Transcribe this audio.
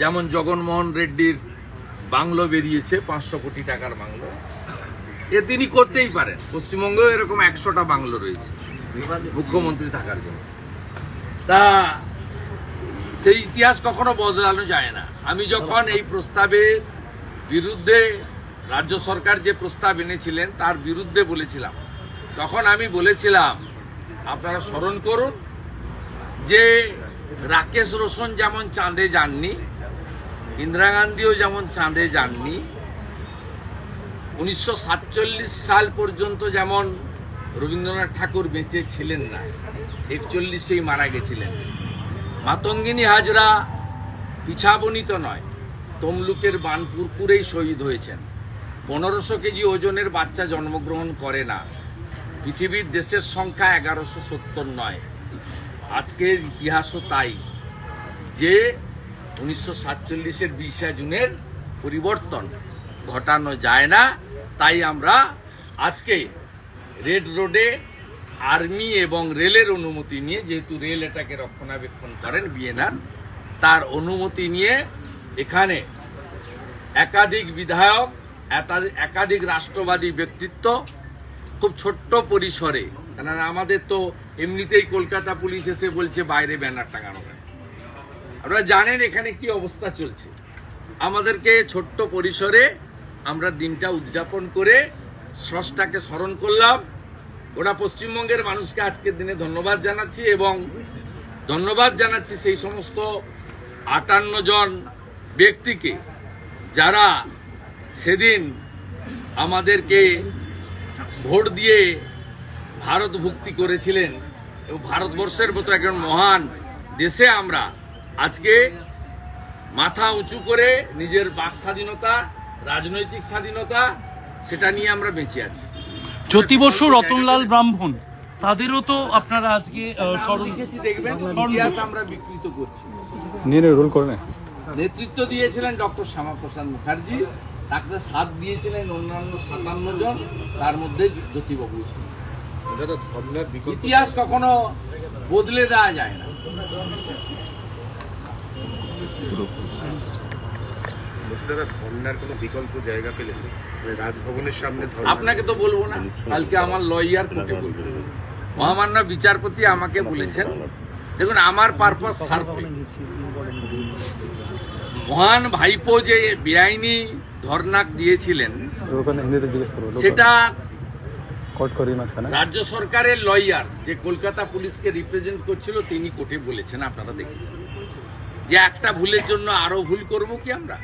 যেমন জগনমোহন রেড্ডির বাংলো বেরিয়েছে পাঁচশো কোটি টাকার বাংলো। এ তিনি করতেই পারেন। পশ্চিমবঙ্গেও এরকম একশোটা বাংলো রয়েছে, মুখ্যমন্ত্রী থাকার জন্য। তা সেই ইতিহাস কখনো বদলানো যায় না। আমি যখন এই প্রস্তাবের বিরুদ্ধে রাজ্য সরকার যে প্রস্তাব এনেছিলেন, তার বিরুদ্ধে বলেছিলাম। তখন আমি বলেছিলাম, আপনারা স্মরণ করুন যে রাকেশ রোশন যেমন চাঁদে যাননি ইন্দিরা গান্ধীও যেমন চাঁদে যাননি, উনিশশো সাতচল্লিশ সাল পর্যন্ত যেমন রবীন্দ্রনাথ ঠাকুর বেঁচে ছিলেন না, একচল্লিশেই মারা গেছিলেন। মাতঙ্গিনী হাজরা পিছাবনিত নয়, তমলুকের বানপুরপুরেই শহীদ হয়েছেন। পনেরোশো কেজি ওজনের বাচ্চা জন্মগ্রহণ করে না, পৃথিবীর দেশের সংখ্যা এগারোশো সত্তর নয়। আজকের ইতিহাসও তাই, যে উনিশশো সাতচল্লিশের বিশা জুনের পরিবর্তন ঘটানো যায় না। তাই আমরা আজকে রেড রোডে আর্মি এবং রেলের অনুমতি নিয়ে, যেহেতু রেল এটাকে রক্ষণাবেক্ষণ করেন বিএনআর, তার অনুমতি নিয়ে এখানে একাধিক বিধায়ক, একাধিক রাষ্ট্রবাদী ব্যক্তিত্ব খুব ছোট্ট পরিসরে, কেননা আমাদের তো এমনিতেই কলকাতা পুলিশ এসে বলছে, বাইরে ব্যানার টাঙানো আপনারা জানেন এখানে কি অবস্থা চলছে। আমাদেরকে ছোট্ট পরিসরে আমরা দিনটা উদযাপন করে স্রষ্টাকে স্মরণ করলাম। ওরা পশ্চিমবঙ্গের মানুষকে আজকের দিনে ধন্যবাদ জানাচ্ছি এবং ধন্যবাদ জানাচ্ছি সেই সমস্ত আটান্ন জন ব্যক্তিকে যারা সেদিন আমাদেরকে ভোট দিয়ে ভারত ভুক্তি করেছিলেন এবং ভারতবর্ষের মতো একজন মহান দেশে আমরা আজকে মাথা উঁচু করে নিজের বাক স্বাধীনতা রাজনৈতিক স্বাধীনতা সেটা নিয়ে আমরা বেঁচে আছি। জ্যোতি বসু রতনলাল ব্রাহ্মণ তাদেরও তো আপনারা আজকে দেখবেন? ইতিহাস আমরা বিকৃত করছি। রোল করে নেতৃত্ব দিয়েছিলেন ডক্টর শ্যামাপ্রসাদ মুখার্জি। তাকে সাথ দিয়েছিলেন অন্যান্য সাতান্ন জন। তার মধ্যে জ্যোতিবাবু ছিল দাদা ধর্নার ইতিহাস কখনো বদলে দেওয়া যায় না। আপনাকে তো বলব না কালকে আমার লয়ার কোর্টে বলব। মহামান্য বিচারপতি আমাকে বলেছেন দেখুন আমার পারপাস সার্ভে মহান ভাইপো যে বেআইনি ধর্নাক দিয়েছিলেন সেটা রাজ্য সরকারের লয়ার যে কলকাতা পুলিশকে রিপ্রেজেন্ট করছিল তিনি কোর্টে বলেছেন আপনারা দেখেছেন। যে একটা ভুলের জন্য আরও ভুল করব কি আমরা?